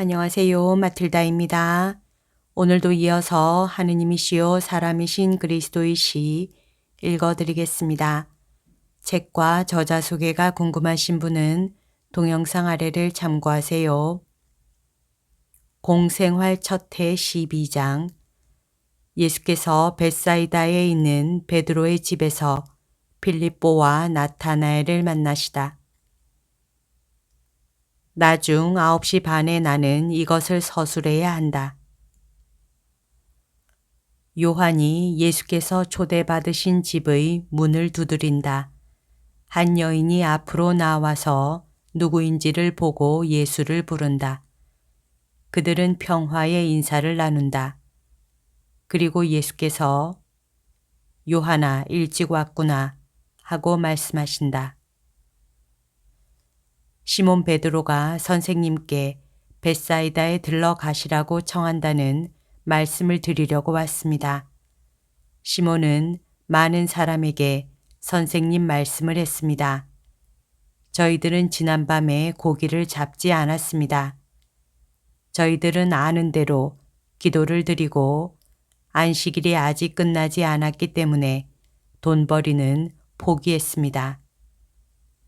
안녕하세요. 마틸다입니다. 오늘도 이어서 하느님이시요 사람이신 그리스도의 시 읽어드리겠습니다. 책과 저자 소개가 궁금하신 분은 동영상 아래를 참고하세요. 공생활 첫해 12장 예수께서 벳사이다에 있는 베드로의 집에서 필립보와 나타나엘을 만나시다. 나중 9시 반에 나는 이것을 서술해야 한다. 요한이 예수께서 초대받으신 집의 문을 두드린다. 한 여인이 앞으로 나와서 누구인지를 보고 예수를 부른다. 그들은 평화의 인사를 나눈다. 그리고 예수께서 요한아 일찍 왔구나 하고 말씀하신다. 시몬 베드로가 선생님께 벳사이다에 들러가시라고 청한다는 말씀을 드리려고 왔습니다. 시몬은 많은 사람에게 선생님 말씀을 했습니다. 저희들은 지난밤에 고기를 잡지 않았습니다. 저희들은 아는 대로 기도를 드리고 안식일이 아직 끝나지 않았기 때문에 돈벌이는 포기했습니다.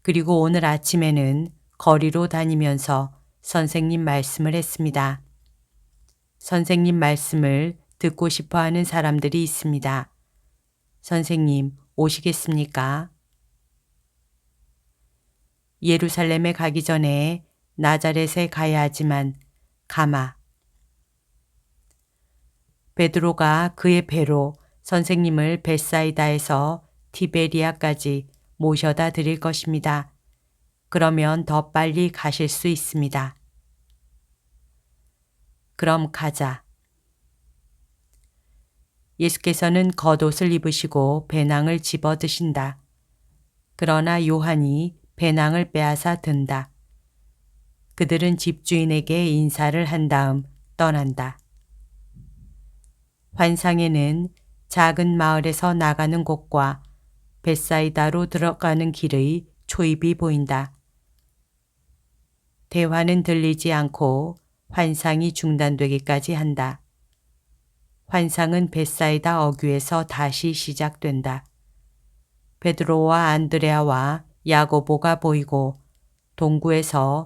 그리고 오늘 아침에는 거리로 다니면서 선생님 말씀을 했습니다. 선생님 말씀을 듣고 싶어 하는 사람들이 있습니다. 선생님, 오시겠습니까? 예루살렘에 가기 전에 나자렛에 가야 하지만 가마. 베드로가 그의 배로 선생님을 벳사이다에서 티베리아까지 모셔다 드릴 것입니다. 그러면 더 빨리 가실 수 있습니다. 그럼 가자. 예수께서는 겉옷을 입으시고 배낭을 집어 드신다. 그러나 요한이 배낭을 빼앗아 든다. 그들은 집주인에게 인사를 한 다음 떠난다. 환상에는 작은 마을에서 나가는 곳과 벳사이다로 들어가는 길의 초입이 보인다. 대화는 들리지 않고 환상이 중단되기까지 한다. 환상은 벳사이다 어귀에서 다시 시작된다. 베드로와 안드레아와 야고보가 보이고 동구에서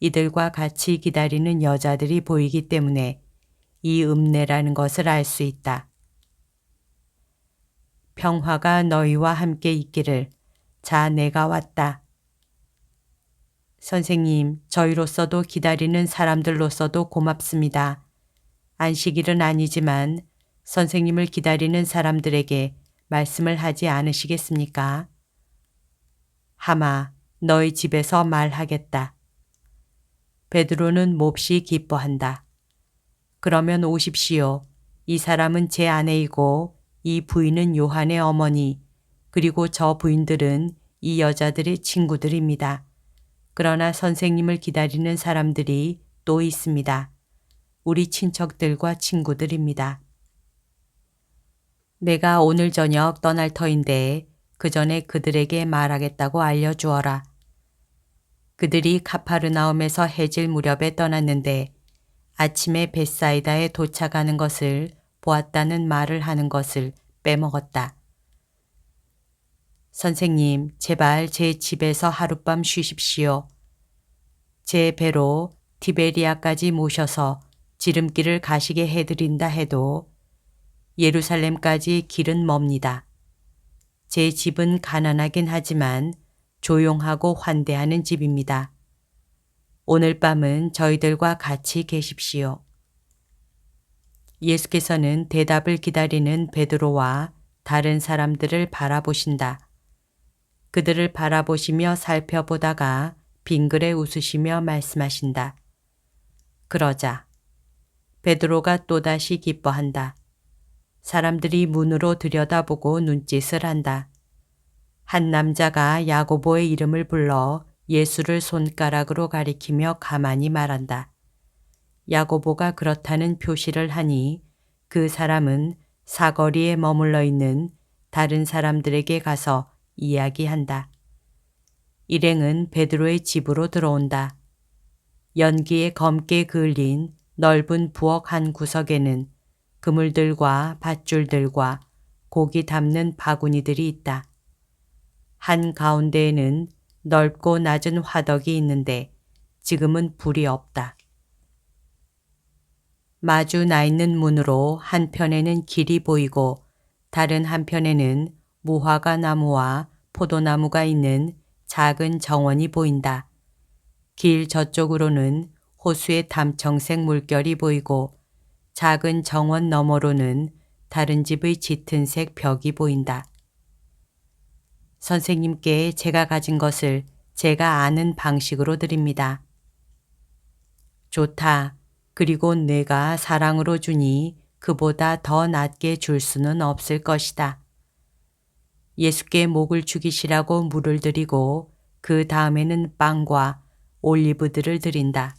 이들과 같이 기다리는 여자들이 보이기 때문에 이 음내라는 것을 알 수 있다. 평화가 너희와 함께 있기를 자 내가 왔다. 선생님, 저희로서도 기다리는 사람들로서도 고맙습니다. 안식일은 아니지만 선생님을 기다리는 사람들에게 말씀을 하지 않으시겠습니까? 하마, 너희 집에서 말하겠다. 베드로는 몹시 기뻐한다. 그러면 오십시오. 이 사람은 제 아내이고 이 부인은 요한의 어머니, 그리고 저 부인들은 이 여자들의 친구들입니다. 그러나 선생님을 기다리는 사람들이 또 있습니다. 우리 친척들과 친구들입니다. 내가 오늘 저녁 떠날 터인데 그 전에 그들에게 말하겠다고 알려주어라. 그들이 카파르나움에서 해질 무렵에 떠났는데 아침에 벳사이다에 도착하는 것을 보았다는 말을 하는 것을 빼먹었다. 선생님, 제발 제 집에서 하룻밤 쉬십시오. 제 배로 티베리아까지 모셔서 지름길을 가시게 해드린다 해도 예루살렘까지 길은 멉니다. 제 집은 가난하긴 하지만 조용하고 환대하는 집입니다. 오늘 밤은 저희들과 같이 계십시오. 예수께서는 대답을 기다리는 베드로와 다른 사람들을 바라보신다. 그들을 바라보시며 살펴보다가 빙그레 웃으시며 말씀하신다. 그러자 베드로가 또다시 기뻐한다. 사람들이 문으로 들여다보고 눈짓을 한다. 한 남자가 야고보의 이름을 불러 예수를 손가락으로 가리키며 가만히 말한다. 야고보가 그렇다는 표시를 하니 그 사람은 사거리에 머물러 있는 다른 사람들에게 가서 이야기한다. 일행은 베드로의 집으로 들어온다. 연기에 검게 그을린 넓은 부엌 한 구석에는 그물들과 밧줄들과 고기 담는 바구니들이 있다. 한 가운데에는 넓고 낮은 화덕이 있는데 지금은 불이 없다. 마주 나 있는 문으로 한편에는 길이 보이고 다른 한편에는 무화과 나무와 포도나무가 있는 작은 정원이 보인다. 길 저쪽으로는 호수의 담청색 물결이 보이고 작은 정원 너머로는 다른 집의 짙은 색 벽이 보인다. 선생님께 제가 가진 것을 제가 아는 방식으로 드립니다. 좋다. 그리고 내가 사랑으로 주니 그보다 더 낮게 줄 수는 없을 것이다. 예수께 목을 죽이시라고 물을 드리고 그 다음에는 빵과 올리브들을 드린다.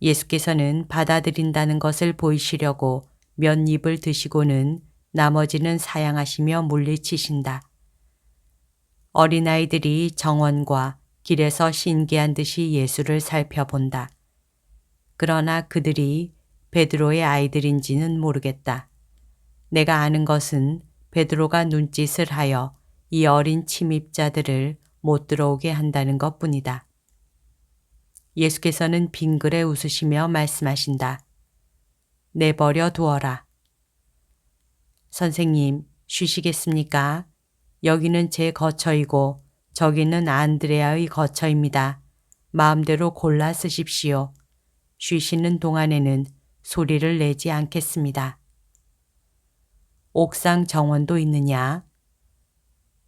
예수께서는 받아들인다는 것을 보이시려고 몇 입을 드시고는 나머지는 사양하시며 물리치신다. 어린아이들이 정원과 길에서 신기한 듯이 예수를 살펴본다. 그러나 그들이 베드로의 아이들인지는 모르겠다. 내가 아는 것은 베드로가 눈짓을 하여 이 어린 침입자들을 못 들어오게 한다는 것 뿐이다. 예수께서는 빙글에 웃으시며 말씀하신다. 내버려 두어라. 선생님, 쉬시겠습니까? 여기는 제 거처이고 저기는 안드레아의 거처입니다. 마음대로 골라 쓰십시오. 쉬시는 동안에는 소리를 내지 않겠습니다. 옥상 정원도 있느냐?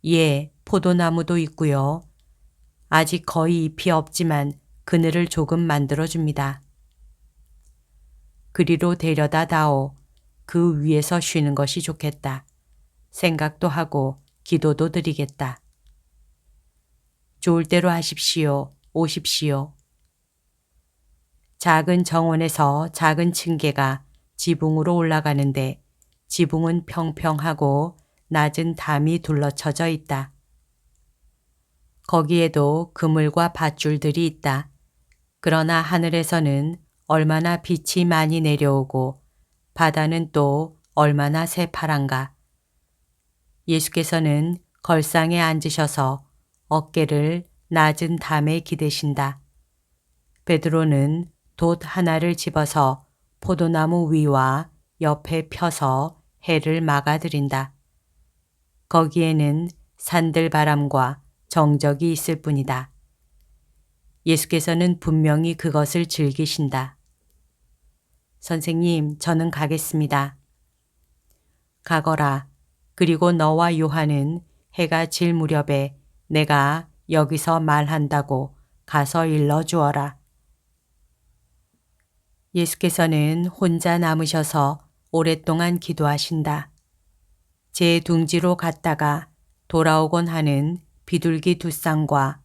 예, 포도나무도 있고요. 아직 거의 잎이 없지만 그늘을 조금 만들어 줍니다. 그리로 데려다 다오. 그 위에서 쉬는 것이 좋겠다. 생각도 하고 기도도 드리겠다. 좋을 대로 하십시오. 오십시오. 작은 정원에서 작은 층계가 지붕으로 올라가는데 지붕은 평평하고 낮은 담이 둘러쳐져 있다. 거기에도 그물과 밧줄들이 있다. 그러나 하늘에서는 얼마나 빛이 많이 내려오고 바다는 또 얼마나 새파란가. 예수께서는 걸상에 앉으셔서 어깨를 낮은 담에 기대신다. 베드로는 돛 하나를 집어서 포도나무 위와 옆에 펴서 해를 막아들인다. 거기에는 산들바람과 정적이 있을 뿐이다. 예수께서는 분명히 그것을 즐기신다. 선생님, 저는 가겠습니다. 가거라. 그리고 너와 요한은 해가 질 무렵에 내가 여기서 말한다고 가서 일러 주어라. 예수께서는 혼자 남으셔서 오랫동안 기도하신다. 제 둥지로 갔다가 돌아오곤 하는 비둘기 두 쌍과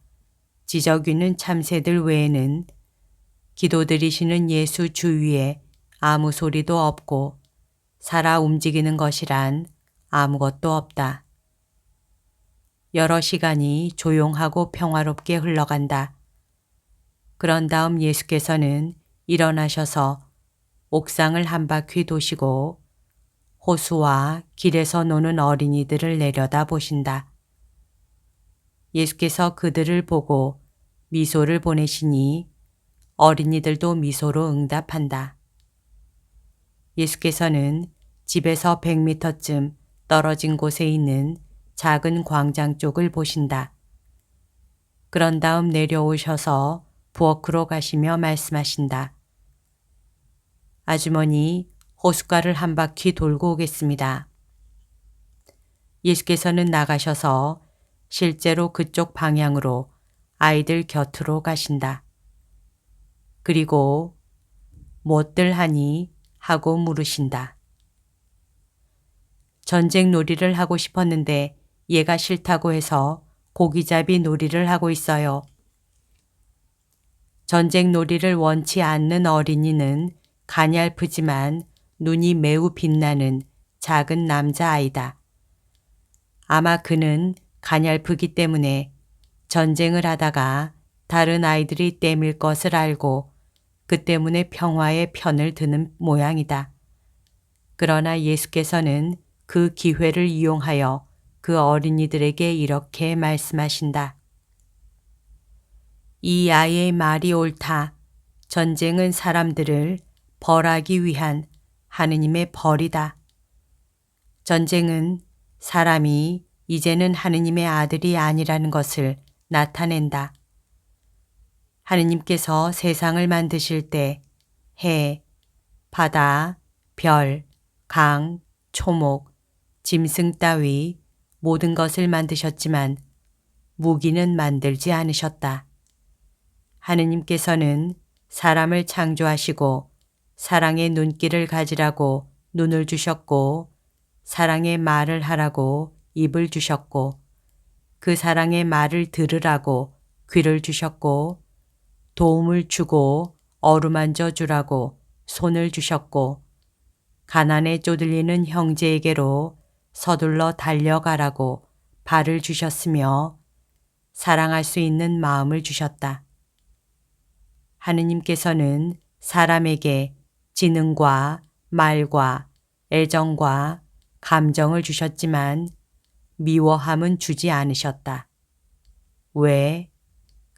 지저귀는 참새들 외에는 기도 드리시는 예수 주위에 아무 소리도 없고 살아 움직이는 것이란 아무것도 없다. 여러 시간이 조용하고 평화롭게 흘러간다. 그런 다음 예수께서는 일어나셔서 옥상을 한 바퀴 도시고 호수와 길에서 노는 어린이들을 내려다 보신다. 예수께서 그들을 보고 미소를 보내시니 어린이들도 미소로 응답한다. 예수께서는 집에서 100m쯤 떨어진 곳에 있는 작은 광장 쪽을 보신다. 그런 다음 내려오셔서 부엌으로 가시며 말씀하신다. 아주머니, 호숫가를 한 바퀴 돌고 오겠습니다. 예수께서는 나가셔서 실제로 그쪽 방향으로 아이들 곁으로 가신다. 그리고 못들 하니 하고 물으신다. 전쟁 놀이를 하고 싶었는데 얘가 싫다고 해서 고기잡이 놀이를 하고 있어요. 전쟁 놀이를 원치 않는 어린이는 가냘프지만 눈이 매우 빛나는 작은 남자아이다. 아마 그는 가냘프기 때문에 전쟁을 하다가 다른 아이들이 땜일 것을 알고 그 때문에 평화의 편을 드는 모양이다. 그러나 예수께서는 그 기회를 이용하여 그 어린이들에게 이렇게 말씀하신다. 이 아이의 말이 옳다. 전쟁은 사람들을 벌하기 위한 하느님의 벌이다. 전쟁은 사람이 이제는 하느님의 아들이 아니라는 것을 나타낸다. 하느님께서 세상을 만드실 때 해, 바다, 별, 강, 초목, 짐승 따위 모든 것을 만드셨지만 무기는 만들지 않으셨다. 하느님께서는 사람을 창조하시고 사랑의 눈길을 가지라고 눈을 주셨고 사랑의 말을 하라고 입을 주셨고 그 사랑의 말을 들으라고 귀를 주셨고 도움을 주고 어루만져 주라고 손을 주셨고 가난에 쪼들리는 형제에게로 서둘러 달려가라고 발을 주셨으며 사랑할 수 있는 마음을 주셨다. 하느님께서는 사람에게 지능과 말과 애정과 감정을 주셨지만 미워함은 주지 않으셨다. 왜?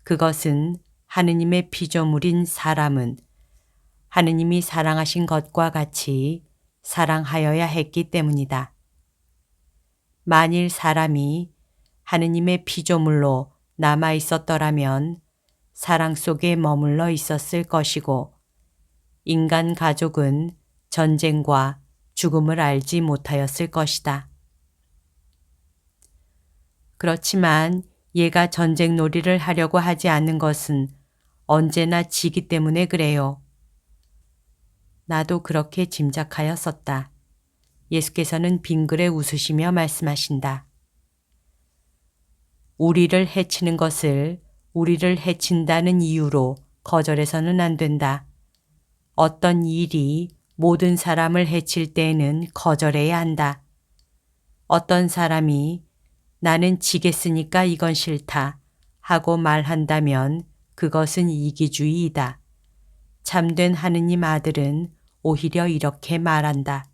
그것은 하느님의 피조물인 사람은 하느님이 사랑하신 것과 같이 사랑하여야 했기 때문이다. 만일 사람이 하느님의 피조물로 남아 있었더라면 사랑 속에 머물러 있었을 것이고 인간 가족은 전쟁과 죽음을 알지 못하였을 것이다. 그렇지만 얘가 전쟁 놀이를 하려고 하지 않는 것은 언제나 지기 때문에 그래요. 나도 그렇게 짐작하였었다. 예수께서는 빙글에 웃으시며 말씀하신다. 우리를 해치는 것을 우리를 해친다는 이유로 거절해서는 안 된다. 어떤 일이 모든 사람을 해칠 때에는 거절해야 한다. 어떤 사람이 나는 지겠으니까 이건 싫다 하고 말한다면 그것은 이기주의이다. 참된 하느님 아들은 오히려 이렇게 말한다.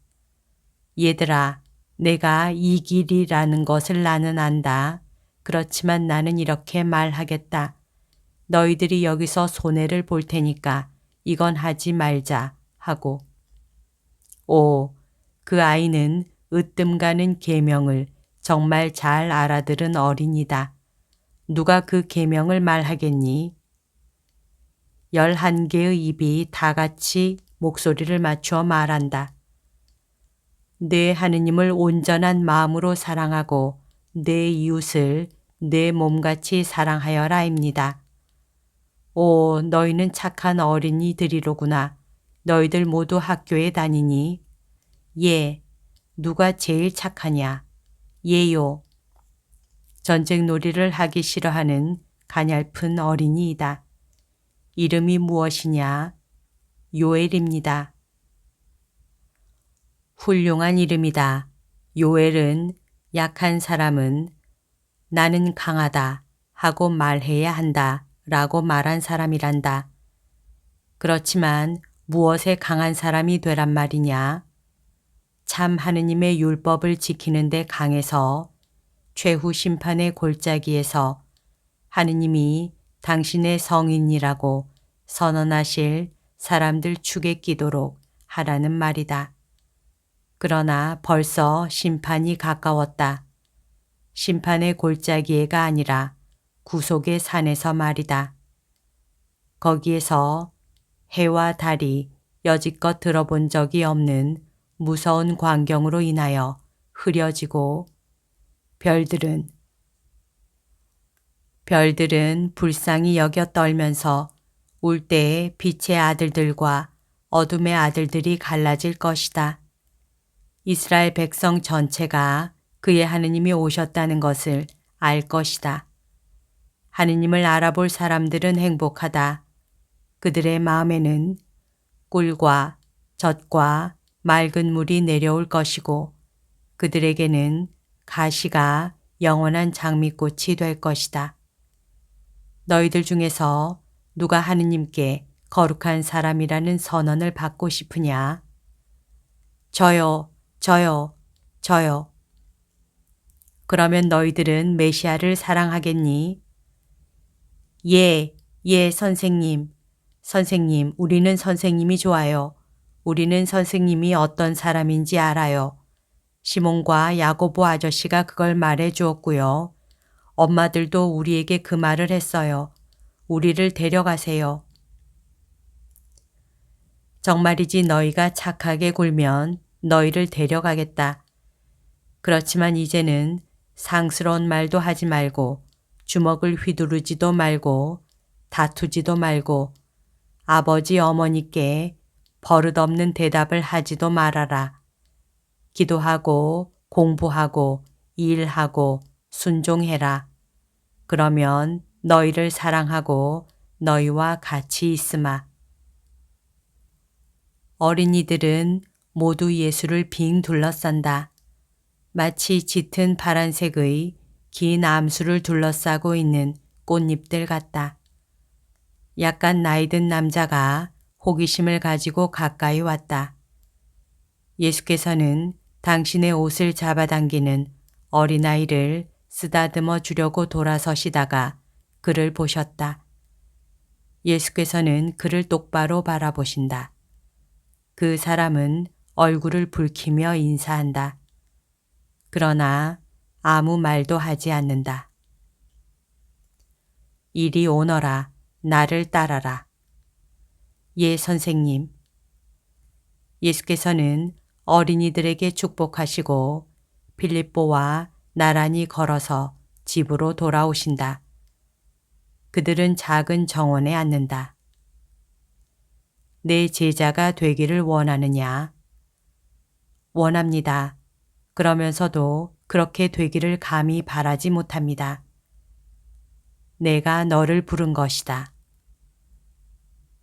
얘들아, 내가 이 길이라는 것을 나는 안다. 그렇지만 나는 이렇게 말하겠다. 너희들이 여기서 손해를 볼 테니까 이건 하지 말자 하고. 오, 그 아이는 으뜸 가는 계명을 정말 잘 알아들은 어린이다. 누가 그 계명을 말하겠니? 열한 개의 입이 다 같이 목소리를 맞추어 말한다. 내 하느님을 온전한 마음으로 사랑하고 내 이웃을 내 몸같이 사랑하여라입니다. 오, 너희는 착한 어린이들이로구나. 너희들 모두 학교에 다니니? 예, 누가 제일 착하냐? 예요. 전쟁 놀이를 하기 싫어하는 가냘픈 어린이이다. 이름이 무엇이냐? 요엘입니다. 훌륭한 이름이다. 요엘은 약한 사람은 나는 강하다 하고 말해야 한다 라고 말한 사람이란다. 그렇지만 무엇에 강한 사람이 되란 말이냐? 참 하느님의 율법을 지키는데 강해서 최후 심판의 골짜기에서 하느님이 당신의 성인이라고 선언하실 사람들 축에 끼도록 하라는 말이다. 그러나 벌써 심판이 가까웠다. 심판의 골짜기에가 아니라 구속의 산에서 말이다. 거기에서 해와 달이 여지껏 들어본 적이 없는 무서운 광경으로 인하여 흐려지고 별들은 별들은 불쌍히 여겨 떨면서 울 때에 빛의 아들들과 어둠의 아들들이 갈라질 것이다. 이스라엘 백성 전체가 그의 하느님이 오셨다는 것을 알 것이다. 하느님을 알아볼 사람들은 행복하다. 그들의 마음에는 꿀과 젖과 맑은 물이 내려올 것이고 그들에게는 가시가 영원한 장미꽃이 될 것이다. 너희들 중에서 누가 하느님께 거룩한 사람이라는 선언을 받고 싶으냐? 저요, 저요, 저요. 그러면 너희들은 메시아를 사랑하겠니? 예, 예, 선생님. 선생님, 우리는 선생님이 좋아요. 우리는 선생님이 어떤 사람인지 알아요. 시몬과 야고보 아저씨가 그걸 말해 주었고요. 엄마들도 우리에게 그 말을 했어요. 우리를 데려가세요. 정말이지 너희가 착하게 굴면 너희를 데려가겠다. 그렇지만 이제는 상스러운 말도 하지 말고 주먹을 휘두르지도 말고 다투지도 말고 아버지 어머니께 버릇없는 대답을 하지도 말아라. 기도하고 공부하고 일하고 순종해라. 그러면 너희를 사랑하고 너희와 같이 있으마. 어린이들은 모두 예수를 빙 둘러싼다. 마치 짙은 파란색의 긴 암수를 둘러싸고 있는 꽃잎들 같다. 약간 나이 든 남자가 호기심을 가지고 가까이 왔다. 예수께서는 당신의 옷을 잡아당기는 어린아이를 쓰다듬어 주려고 돌아서시다가 그를 보셨다. 예수께서는 그를 똑바로 바라보신다. 그 사람은 얼굴을 붉히며 인사한다. 그러나 아무 말도 하지 않는다. 이리 오너라, 나를 따라라. 예, 선생님. 예수께서는 어린이들에게 축복하시고 필립보와 나란히 걸어서 집으로 돌아오신다. 그들은 작은 정원에 앉는다. 내 제자가 되기를 원하느냐? 원합니다. 그러면서도 그렇게 되기를 감히 바라지 못합니다. 내가 너를 부른 것이다.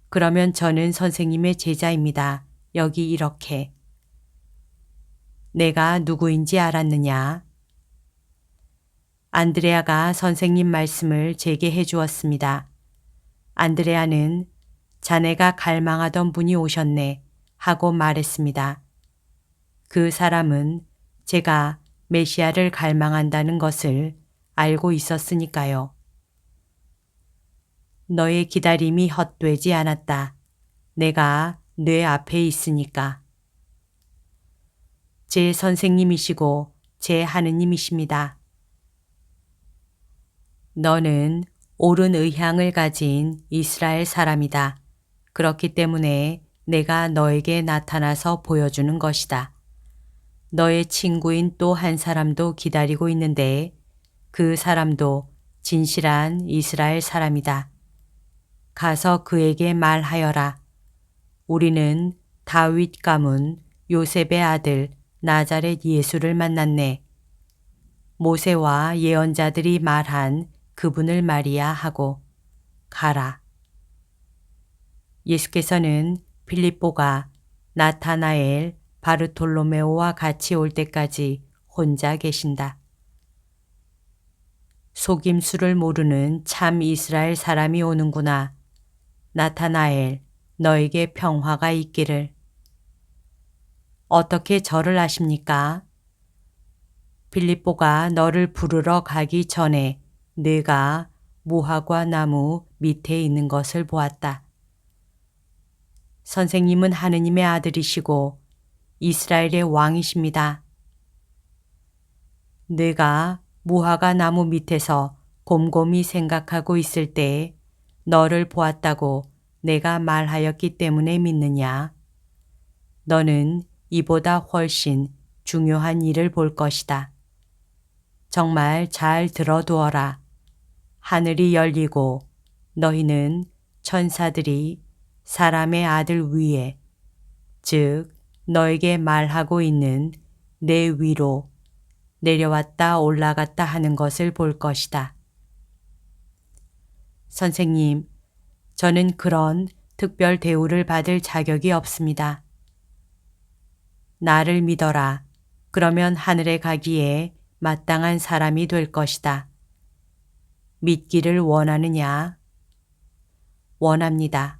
그러면 저는 선생님의 제자입니다. 여기 이렇게. 내가 누구인지 알았느냐? 안드레아가 선생님 말씀을 제게 해 주었습니다. 안드레아는 자네가 갈망하던 분이 오셨네 하고 말했습니다. 그 사람은 제가 메시아를 갈망한다는 것을 알고 있었으니까요. 너의 기다림이 헛되지 않았다. 내가 뇌 앞에 있으니까. 제 선생님이시고 제 하느님이십니다. 너는 옳은 의향을 가진 이스라엘 사람이다. 그렇기 때문에 내가 너에게 나타나서 보여주는 것이다. 너의 친구인 또 한 사람도 기다리고 있는데 그 사람도 진실한 이스라엘 사람이다. 가서 그에게 말하여라. 우리는 다윗 가문 요셉의 아들 나자렛 예수를 만났네. 모세와 예언자들이 말한 그분을 말이야 하고 가라. 예수께서는 필립보가 나타나엘 바르톨로메오와 같이 올 때까지 혼자 계신다. 속임수를 모르는 참 이스라엘 사람이 오는구나. 나타나엘, 너에게 평화가 있기를. 어떻게 저를 아십니까? 빌립보가 너를 부르러 가기 전에 내가 무화과 나무 밑에 있는 것을 보았다. 선생님은 하느님의 아들이시고 이스라엘의 왕이십니다. 내가 무화과 나무 밑에서 곰곰이 생각하고 있을 때 너를 보았다고 내가 말하였기 때문에 믿느냐? 너는 이보다 훨씬 중요한 일을 볼 것이다. 정말 잘 들어두어라. 하늘이 열리고 너희는 천사들이 사람의 아들 위에, 즉, 너에게 말하고 있는 내 위로 내려왔다 올라갔다 하는 것을 볼 것이다. 선생님, 저는 그런 특별 대우를 받을 자격이 없습니다. 나를 믿어라. 그러면 하늘에 가기에 마땅한 사람이 될 것이다. 믿기를 원하느냐? 원합니다.